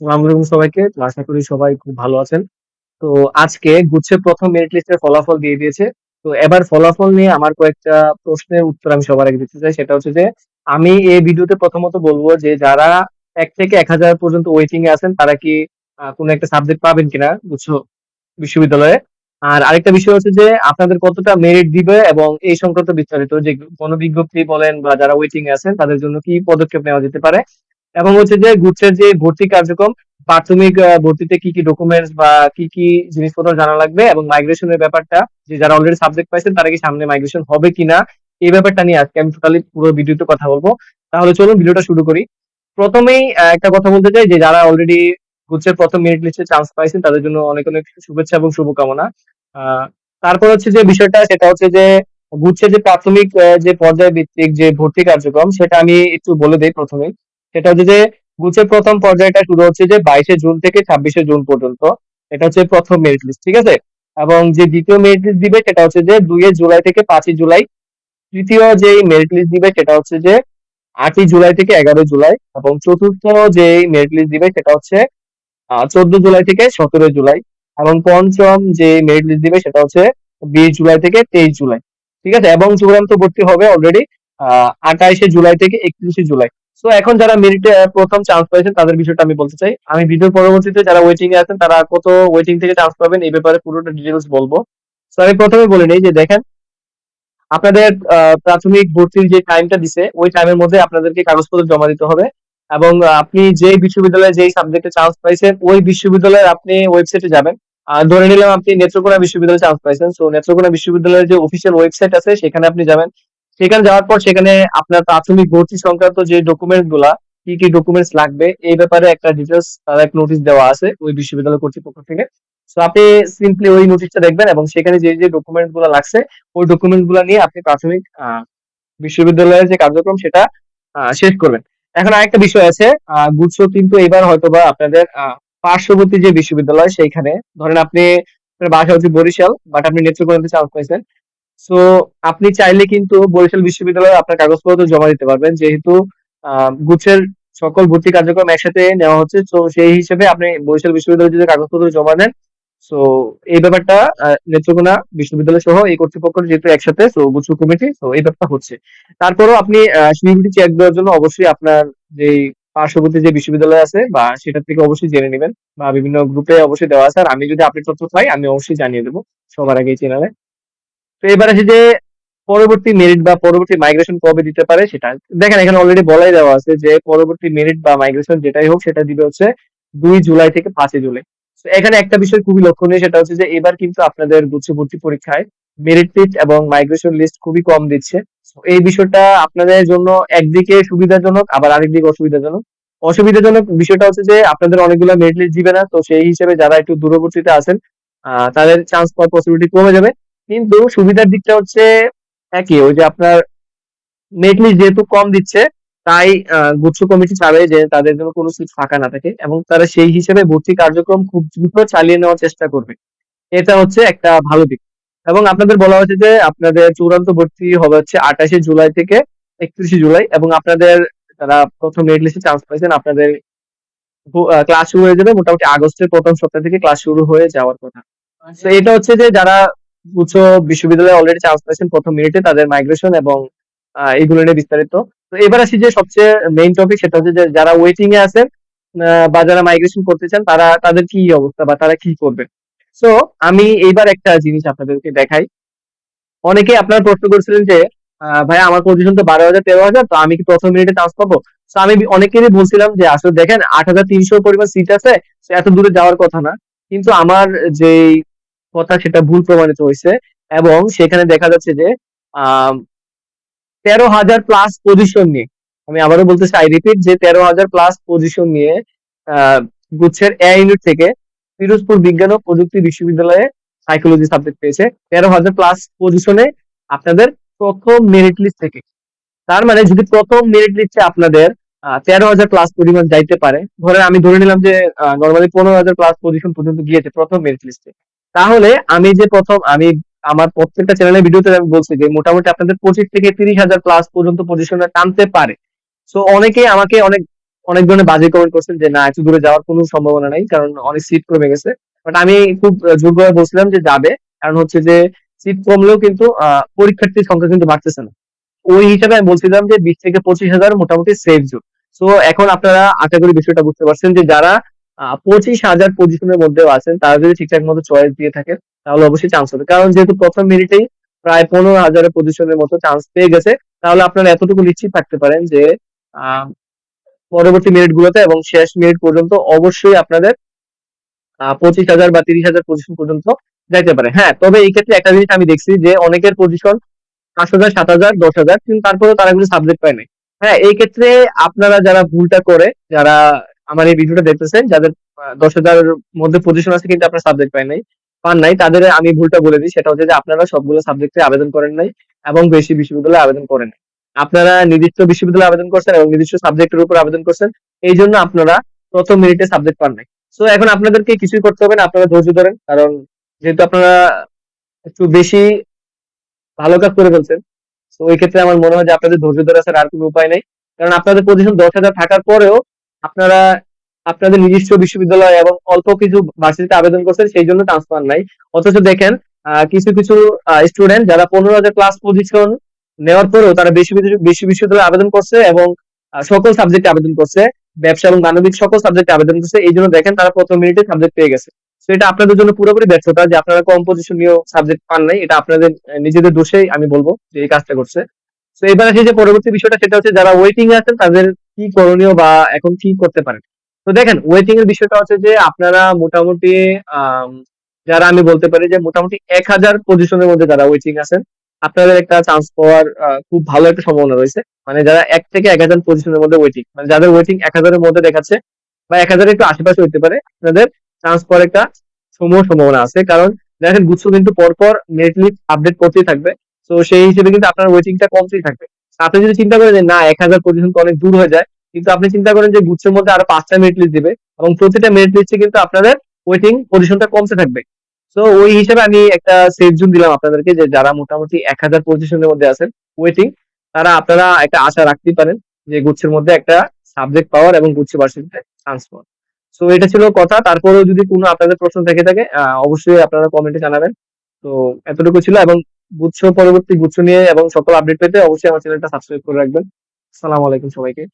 আসসালামু আলাইকুম সবাইকে। আশা করি সবাই খুব ভালো আছেন। তো আজকে গুচ্ছের ১ম মেরিট লিস্টের ফলাফল দিয়ে দিয়েছে। তো এবার ফলাফল নিয়ে আমার কয়েকটা প্রশ্নের উত্তর আমি সবার আগে দিতে চাই। সেটা হচ্ছে যে আমি এই ভিডিওতে প্রথমত বলব যে যারা ১ থেকে ১,০০০ পর্যন্ত ওয়েটিং এ আছেন তারা কি কোন একটা সাবজেক্ট পাবেন কিনা গুচ্ছ বিশ্ববিদ্যালয়ে? আর আরেকটা বিষয় হচ্ছে যে আপনাদের কতটা মেরিট দিবে এবং এই সংক্রান্ত বিস্তারিত যে গণবিজ্ঞপ্তি বলেন বা যারা ওয়েটিং এ আছেন তাদের জন্য কি পদক্ষেপ নেওয়া যেতে পারে? এবং হচ্ছে যে গুচ্ছের যে ভর্তি কার্যক্রম প্রাথমিক ভর্তিতে কি, কি ডকুমেন্টস বা কি, কি জিনিসপত্র জানা লাগবে এবং মাইগ্রেশন এর ব্যাপারটা যে যারা অলরেডি সাবজেক্ট পাইছেন তারা কি সামনে মাইগ্রেশন হবে কিনা? এই ব্যাপারটা নিয়ে আজকে আমি টোটালি পুরো ভিডিওতে কথা বলব তাহলে চলুন ভিডিওটা শুরু করি। প্রথমেই একটা কথা বলতে চাই যে যারা অলরেডি গুচ্ছের প্রথম মেরিট লিস্টে চান্স পাইছেন তাদের জন্য অনেক, অনেক শুভেচ্ছা এবং শুভকামনা। তারপর হচ্ছে যে বিষয়টা সেটা হচ্ছে যে গুচ্ছের যে প্রাথমিক যে পর্যায় ভিত্তিক যে ভর্তি কার্যক্রম সেটা আমি একটু বলে দেই ১ম এই। সেটা হচ্ছে যে গুচ্ছের ১ম পর্যায়টা শুরু হচ্ছে যে ২২শে জুন থেকে ২৬শে জুন পর্যন্ত। এটা হচ্ছে প্রথম মেরিট লিস্ট, ঠিক আছে? এবং যে দ্বিতীয় মেরিট লিস্ট দিবে সেটা হচ্ছে যে ২ এ জুলাই থেকে পাঁচই জুলাই। তৃতীয় যে মেরিট লিস্ট দিবে সেটা হচ্ছে যে আটই জুলাই থেকে ১১ জুলাই এবং চতুর্থ যে মেরিট লিস্ট দিবে সেটা হচ্ছে ১৪ জুলাই থেকে ১৭ জুলাই এবং পঞ্চম যে মেরিট লিস্ট দিবে সেটা হচ্ছে ২০ জুলাই থেকে ২৩ জুলাই। ঠিক আছে? এবং চূড়ান্ত ভর্তি হবে অলরেডি আহ ২৮শে জুলাই থেকে ৩১শে জুলাই। সো এখন যারা মেরিটে ১ম চান্স পাইছেন তাদের বিষয়টা আমি বলতে চাই। আমি ভিডিওর পরবর্তীতে যারা ওয়েটিং এ আছেন, তারা কত ওয়েটিং থেকে চান্স পাবেন, এই ব্যাপারে পুরোটা ডিটেইলস বলব। সো আমি ১ম এ বলে নেই যে দেখেন, আপনাদের প্রাথমিক ভর্তির যে টাইমটা দিছে, ওই টাইমের মধ্যে আপনাদেরকে কাগজপত্র জমা দিতে হবে এবং আপনি যেই বিশ্ববিদ্যালয়ে যেই সাবজেক্টে চান্স পাইছেন, ওই বিশ্ববিদ্যালয়ের আপনি ওয়েবসাইটে যাবেন। ধরে নিলাম আপনি নেত্রকোনা বিশ্ববিদ্যালয়ে চান্স পাইছেন। সো নেত্রকোনা বিশ্ববিদ্যালয়ের যে অফিসিয়াল ওয়েবসাইট আছে, সেখানে আপনি যাবেন। সেখানে যাওয়ার পর সেখানে আপনার প্রাথমিক ভর্তি সংক্রান্ত যে ডকুমেন্টগুলা, কি, কি ডকুমেন্টস লাগবে এই ব্যাপারে একটা ডিটেলস তারা এক নোটিশ দেওয়া আছে ওই বিশ্ববিদ্যালয় কর্তৃপক্ষ থেকে। সো আপনি সিম্পলি ওই নোটিশটা দেখবেন এবং সেখানে যে, যে ডকুমেন্টগুলা লাগছে ওই ডকুমেন্টগুলা নিয়ে আপনি প্রাথমিক বিশ্ববিদ্যালয়ের যে কার্যক্রম সেটা শেষ করবেন। এখন আরেকটা বিষয় আছে গুচ্ছ কিন্তু এবার হয়তোবা আপনাদের পার্শ্ববর্তী যে বিশ্ববিদ্যালয় সেইখানে ধরেন আপনি বাসা হচ্ছে বরিশাল বাট আপনি নেত্রকোনাতে চান্স পাইছেন। সো আপনি চাইলে কিন্তু বরিশাল বিশ্ববিদ্যালয়ে আপনার কাগজপত্র জমা দিতে পারবেন। যেহেতু গুচ্ছের সকল ভর্তি কার্যক্রম একসাথে নেওয়া হচ্ছে। তো সেই হিসেবে আপনি বরিশাল বিশ্ববিদ্যালয়ে যদি কাগজপত্র জমা দেন সো এই ব্যাপারটা নেত্রকোনা বিশ্ববিদ্যালয় সহ এই কর্তৃপক্ষ যেহেতু একসাথে সো গুচ্ছ কমিটি সো এই ব্যাপারটা হচ্ছে। তারপরেও আপনি সিকিউরিটি চেক দেওয়ার জন্য অবশ্যই আপনার যেই পার্শ্ববর্তী যে বিশ্ববিদ্যালয় আছে, বা সেটা থেকে অবশ্যই জেনে নেবেন, বা বিভিন্ন গ্রুপে অবশ্যই দেওয়া আছে। আর আমি যদি আপডেট তথ্য পাই আমি অবশ্যই জানিয়ে দেবো সবার আগে চ্যানেলে। তো এবার আসি যে পরবর্তী মেরিট বা পরবর্তী মাইগ্রেশন কবে দিতে পারে সেটা। দেখেন, এখানে অলরেডি বলাই দেওয়া আছে যে পরবর্তী মেরিট বা মাইগ্রেশন যেটাই হোক, সেটা দিবে হচ্ছে ২ জুলাই থেকে ৫ ই জুলাই। এখানে একটা বিষয় খুবই লক্ষণীয়, সেটা হচ্ছে যে এবার কিন্তু আপনাদের গুচ্ছ ভর্তি পরীক্ষায় মেরিট লিস্ট এবং মাইগ্রেশন লিস্ট খুবই কম দিচ্ছে। এই বিষয়টা আপনাদের জন্য একদিকে সুবিধাজনক, আবার আরেকদিকে অসুবিধাজনক। অসুবিধাজনক বিষয়টা হচ্ছে যে আপনাদের অনেকগুলা মেরিট লিস্ট দিবে না। তো সেই হিসেবে যারা একটু দূরবর্তীতে আছেন তাদের চান্স পাওয়ার পসিবিলিটি কমে যাবে। কিন্তু সুবিধার দিকটা হচ্ছে একই ওই যে আপনার লিস্ট যেহেতু কম দিচ্ছে তাই গুচ্ছ কমিটি চাবে যে তাদের জন্য কোন সিট ফাঁকা না থাকে এবং তারা সেই হিসেবে ভর্তি কার্যক্রম খুব দ্রুত চালিয়ে নেওয়ার চেষ্টা করবে। এটা হচ্ছে একটা ভালো দিক। এবং আপনাদের বলা হয়েছে যে আপনাদের চূড়ান্ত ভর্তি হবে হচ্ছে ২৮শে জুলাই থেকে ৩১শে জুলাই এবং আপনাদের যারা প্রথম মেরিট লিস্টে চান্স পাইছেন আপনাদের ক্লাস শুরু হয়ে যাবে মোটামুটি আগস্টের প্রথম সপ্তাহ থেকে ক্লাস শুরু হয়ে যাওয়ার কথা। সো এটা হচ্ছে যে যারা গুচ্ছ বিশ্ববিদ্যালয়ে অলরেডি চান্স পাইছেন প্রথম মিনিটে তাদের মাইগ্রেশন এবং আ এগুলো নিয়ে বিস্তারিত। তো এবার আসি যে সবচেয়ে মেইন টপিক সেটা হচ্ছে যে যারা ওয়েটিং এ আছেন বা যারা মাইগ্রেশন করতে চান, তারা, তাদের কি অবস্থা বা তারা কি করবে? সো আমি এইবার একটা জিনিস আপনাদেরকে দেখাই। অনেকেই আপনারা প্রশ্ন করেছিলেন যে আ ভাইয়া আমার পজিশন তো বারো হাজার, তেরো হাজার, তো আমি কি প্রথম মিনিটে চান্স পাবো? তো আমি অনেকেরই বলছিলাম যে, আসলে দেখেন ৮৩০০ পরিমাণ সিট আছে এত দূরে যাওয়ার কথা না। কিন্তু আমার যেই কথা সেটা ভুল প্রমাণিত হয়েছে এবং সেখানে দেখা যাচ্ছে যে তেরো হাজার প্লাস পজিশন নিয়ে আমি আবারও বলতেছি আই রিপিট যে ১৩,০০০ প্লাস পজিশন নিয়ে গুচ্ছের এ ইউনিট থেকে পিরোজপুর বিজ্ঞান ও প্রযুক্তি বিশ্ববিদ্যালয়ে সাইকোলজি সাবজেক্ট পেয়েছে ১৩,০০০ প্লাস পজিশনে আপনাদের প্রথম মেরিট লিস্ট থেকে। তার মানে যদি প্রথম মেরিট লিস্টে আপনাদের তেরো হাজার প্লাস পরিমাণ যাইতে পারে। ধরেন আমি ধরে নিলাম যে নরমালি ১৫,০০০ প্লাস পজিশন পর্যন্ত গিয়েছে প্রথম মেরিট লিস্টে। তাহলে আমি যে ১ম আমি আমার প্রত্যেকটা চ্যানেলের ভিডিওতে আমি বলছি যে মোটামুটি আপনাদের ২৫ থেকে ৩০,০০০ প্লাস পর্যন্ত পজিশনে টানতে পারে। সো অনেকেই আমাকে অনেক অনেক ধরনের বাজে কমেন্ট করছেন যে না এত দূরে যাওয়ার কোনো সম্ভাবনা নাই কারণ অনেক সিট কমে গেছে। বাট আমি খুব জোরভাবে বলছিলাম যে যাবে কারণ হচ্ছে যে সিট কমলেও কিন্তু পরীক্ষার্থীর সংখ্যা কিন্তু বাড়তেছে না। ওই হিসাবে আমি বলছিলাম যে বিশ থেকে পঁচিশ হাজার মোটামুটি সেফ জোন সো এখন আপনারা আশা করি বিষয়টা বুঝতে পারছেন যে যারা পঁচিশ হাজার পজিশনের মধ্যেও আছেন। তারা যদি ঠিকঠাক মতো চয়েস দিয়ে থাকে, তাহলে অবশ্যই চান্স হবে। কারণ যেহেতু প্রথম মিনিটেই প্রায় পনেরো হাজারের পজিশনের মতো চান্স পেয়ে গেছে, তাহলে আপনারা এতটুকু নিশ্চিত থাকতে পারেন যে পরবর্তী মিনিট গুলোতে এবং শেষ মিনিট পর্যন্ত অবশ্যই আপনাদের পঁচিশ হাজার বা তিরিশ হাজার পজিশন পর্যন্ত যাইতে পারে। হ্যাঁ তবে এই ক্ষেত্রে একটা জিনিস আমি দেখছি যে, অনেকের পজিশন পাঁচ হাজার, সাত হাজার, দশ হাজার, কিন্তু তারপরেও তারা কিন্তু সাবজেক্ট পায় নাই। হ্যাঁ এই ক্ষেত্রে আপনারা যারা ভুলটা করে, যারা আমার এই ভিডিওটা দেখতেছেন, যাদের দশ হাজার মধ্যে পজিশন আছে কিন্তু আপনারা সাবজেক্ট পায় নাই, পান নাই, তাদের আমি ভুলটা বলে দিই, সেটা হচ্ছে যে আপনারা সবগুলো সাবজেক্টে আবেদন করেন নাই এবং বেশি বিশ্ববিদ্যালয়ে আবেদন করেন। আপনারা নির্দিষ্ট বিশ্ববিদ্যালয়ে আবেদন করছেন এবং নির্দিষ্ট সাবজেক্টের উপর আবেদন করছেন, এই জন্য আপনারা প্রথম মিনিটে সাবজেক্ট পান নাই সো এখন আপনাদেরকে কিছুই করতে হবে না, আপনারা ধৈর্য ধরেন, কারণ যেহেতু আপনারা একটু বেশি ভালো কাজ করে ফেলছেন, তো ওই ক্ষেত্রে আমার মনে হয় যে আপনাদের ধৈর্য ধরে আসার আর কোনো উপায় নেই কারণ আপনাদের পজিশন দশ হাজার থাকার পরেও আপনারা আপনাদের নিজস্ব বিশ্ববিদ্যালয় এবং অল্প কিছু ভার্সিটিতে আবেদন করছেন, সেই জন্য পান নাই। অথচ দেখেন কিছু কিছু স্টুডেন্ট যারা পনেরো হাজার ক্লাস পজিশন নেওয়ার পরেও তারা বেশি, বেশি- বেশি বিশ্ববিদ্যালয়ে আবেদন করছে এবং সকল সাবজেক্টে আবেদন করছে। ব্যবসা এবং মানবিক সকল সাবজেক্টে আবেদন করছে। এই জন্য দেখেন তারা প্রথম মিনিটে সাবজেক্ট পেয়ে গেছে। তো এটা আপনাদের জন্য পুরোপুরি ব্যর্থতা যে আপনারা কম পজিশন নিয়েও সাবজেক্ট পান নাই। এটা আপনাদের নিজেদের দোষেই আমি বলব যে এই কাজটা করছে। তো এবার আসি যে পরবর্তী বিষয়টা, সেটা হচ্ছে যারা ওয়েটিং আছেন, তাদের কি করণীয় বা এখন কি করতে পারেন? তো দেখেন ওয়েটিং এর বিষয়টা হচ্ছে যে আপনারা মোটামুটি যারা আমি বলতে পারি যে মোটামুটি এক হাজার পজিশনের মধ্যে যারা ওয়েটিং আছেন, আপনাদের একটা চান্স পাওয়ার খুব ভালো একটা সম্ভাবনা রয়েছে। মানে যারা এক থেকে এক হাজার পজিশনের মধ্যে ওয়েটিং মানে যাদের ওয়েটিং এক হাজারের মধ্যে দেখাচ্ছে বা এক হাজারের একটু আশেপাশে হতে পারে, আপনাদের চান্স পাওয়ার একটা সমূহ সম্ভাবনা আছে। কারণ দেখেন, গুচ্ছ কিন্তু পরপর মেরিট লিস্ট আপডেট করতেই থাকবে। তো সেই হিসেবে কিন্তু আপনার ওয়েটিংটা কমতেই থাকবে। আপনি যদি চিন্তা করেন যে না, এক হাজার পজিশন তো অনেক দূর হয়ে যায়, কিন্তু আপনি চিন্তা করেন যে গুচ্ছের মধ্যে আরও পাঁচটা মেরিট লিস্ট দিবে এবং প্রতিটা মেরিট লিস্টে কিন্তু আপনাদের ওয়েটিং পজিশনটা কমতে থাকবে। তো ওই হিসেবে আমি একটা সেফ জোন দিলাম আপনাদেরকে যে যারা মোটামুটি এক হাজার পজিশনের মধ্যে আছেন ওয়েটিং তারা আপনারা একটা আশা রাখতেই পারেন যে গুচ্ছের মধ্যে একটা সাবজেক্ট পাওয়ার এবং গুচ্ছ ভার্সিটিতে চান্স পাওয়ার তো এটা ছিল কথা। তারপরেও যদি কোনো আপনাদের প্রশ্ন থেকে থাকে অবশ্যই আপনারা কমেন্টে জানাবেন। তো, এতটুকু ছিল এবং গুচ্ছ, পরবর্তী গুচ্ছ নিয়ে এবং সকল আপডেট পেতে অবশ্যই আমার চ্যানেলটা সাবস্ক্রাইব করে রাখবেন। আসসালামু আলাইকুম সবাইকে।